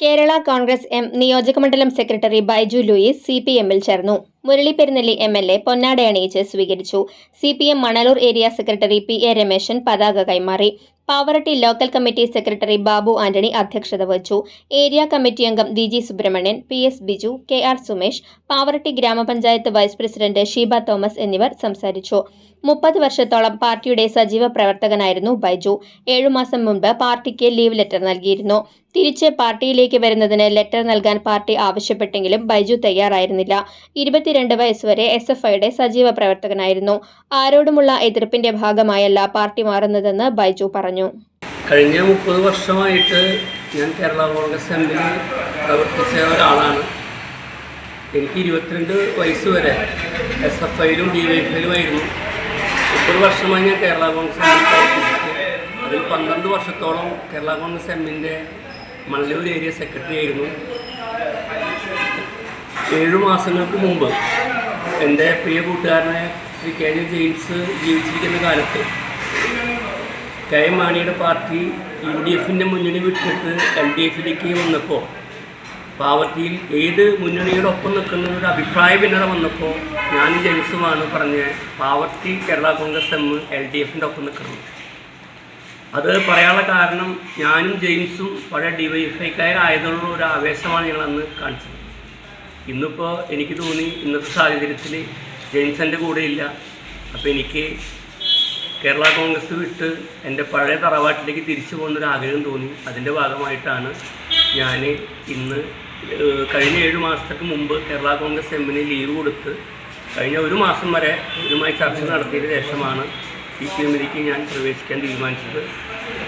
Kerala Congress M നിയോജകമണ്ഡലം secretary Baiju Louis C P എമ്മിൽ ചേർന്നു. Murali Perunnelli M L A പൊന്നാട അണിയിച്ച് സ്വീകരിച്ചു. C P M Manalur area secretary P A Rameshan പതാക കൈമാറി. Pavaratty local committee secretary Babu Antony അധ്യക്ഷത വഹിച്ചു. ഏരിയ കമ്മിറ്റി അംഗം D G Subrahmanian P S Biju K R Sumesh Pavaratty ഗ്രാമപഞ്ചായത്ത് vice president Sheeba Thomas എന്നിവർ സംസാരിച്ചു. മുപ്പത് വർഷത്തോളം പാർട്ടിയുടെ സജീവ പ്രവർത്തകനായിരുന്നു ബൈജു. ഏഴുമാസം മുൻപ് പാർട്ടിക്ക് ലീവ് ലെറ്റർ നൽകിയിരുന്നു. തിരിച്ച് പാർട്ടിയിലേക്ക് വരുന്നതിന് ലെറ്റർ നൽകാൻ പാർട്ടി ആവശ്യപ്പെട്ടെങ്കിലും ബൈജു തയ്യാറായിരുന്നില്ല. ഇരുപത്തിരണ്ട് വയസ്സുവരെ എസ് എഫ് ഐയുടെ സജീവ പ്രവർത്തകനായിരുന്നു. ആരോടുമുള്ള എതിർപ്പിന്റെ ഭാഗമായല്ല പാർട്ടി മാറുന്നതെന്ന് ബൈജു പറഞ്ഞു. കഴിഞ്ഞ മുപ്പത് വർഷമായിട്ട് ഞാൻ കേരള കോൺഗ്രസ് എമ്മിൽ പ്രവർത്തിച്ച ഒരാളാണ്. എനിക്ക് ഇരുപത്തിരണ്ട് വയസ്സ് വരെ എസ് എഫ് ഐയിലും ഡി വൈ എഫിലുമായിരുന്നു മുപ്പത് വർഷമായി ഞാൻ കേരള കോൺഗ്രസ് എമ്മിൽ പ്രവർത്തിച്ചിട്ട് അതിൽ പന്ത്രണ്ട് വർഷത്തോളം കേരള കോൺഗ്രസ് എമ്മിന്റെ മള്ളൂർ ഏരിയ സെക്രട്ടറി ആയിരുന്നു. ഏഴു മാസങ്ങൾക്ക് മുമ്പ് എന്റെ പ്രിയ കൂട്ടുകാരനെ ശ്രീ കെ ജെ ജെയിംസ് ജീവിച്ചിരിക്കുന്ന കാലത്ത് കെ എം മാണിയുടെ പാർട്ടി യു ഡി എഫിന്റെ മുന്നണി വിട്ടിട്ട് എൽ ഡി എഫിലേക്ക് വന്നപ്പോൾ പാവത്തിയിൽ ഏത് മുന്നണിയുടെ ഒപ്പം നിൽക്കുന്ന ഒരു അഭിപ്രായ ഭിന്നത വന്നപ്പോൾ ഞാൻ ജെയിംസുമാണ് പറഞ്ഞ് Pavaratty Kerala Congress M L D എഫിന്റെ ഒപ്പം നിൽക്കണം. അത് പറയാനുള്ള കാരണം ഞാനും ജെയിംസും പഴയ ഡി വൈ ഒരു ആവേശമാണ് ഞങ്ങൾ അന്ന് കാണിച്ചത്. ഇന്നിപ്പോൾ എനിക്ക് തോന്നി ഇന്നത്തെ സാഹചര്യത്തിൽ ജെയിംസ് എന്റെ കൂടെ ഇല്ല. അപ്പോൾ എനിക്ക് കേരള കോൺഗ്രസ് വിട്ട് എന്റെ പഴയ തറവാട്ടിലേക്ക് തിരിച്ചു പോകുന്നൊരു ആഗ്രഹം തോന്നി. അതിന്റെ ഭാഗമായിട്ടാണ് ഞാൻ ഇന്ന് കഴിഞ്ഞ ഏഴ് മാസത്തേക്ക് മുമ്പ് കേരള കോൺഗ്രസ് എമ്മിന് ലീവ് കൊടുത്ത് കഴിഞ്ഞ ഒരു മാസം വരെ ഇതുമായി ചർച്ച നടത്തിയതിന് ശേഷമാണ് സി പി എമ്മിലേക്ക് ഞാൻ പ്രവേശിക്കാൻ തീരുമാനിച്ചത്.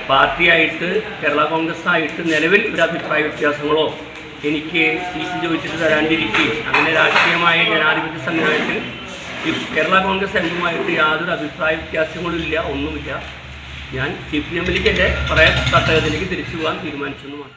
പാർട്ടിയായിട്ട് കേരള കോൺഗ്രസ് ആയിട്ട് നിലവിൽ ഒരു അഭിപ്രായ വ്യത്യാസങ്ങളോ എനിക്ക് സീറ്റ് ചോദിച്ചിട്ട് തരാണ്ടിരിക്കുകയും അങ്ങനെ രാഷ്ട്രീയമായ ജനാധിപത്യ സംവിധാനത്തിൽ കേരള കോൺഗ്രസ് എമ്മുമായിട്ട് യാതൊരു അഭിപ്രായ വ്യത്യാസങ്ങളും ഇല്ല ഒന്നുമില്ല. ഞാൻ സി പി എമ്മിലേക്ക് എന്റെ പറയാൻ തട്ടകത്തിലേക്ക് തിരിച്ചു പോകാൻ തീരുമാനിച്ചെന്ന് മാത്രം.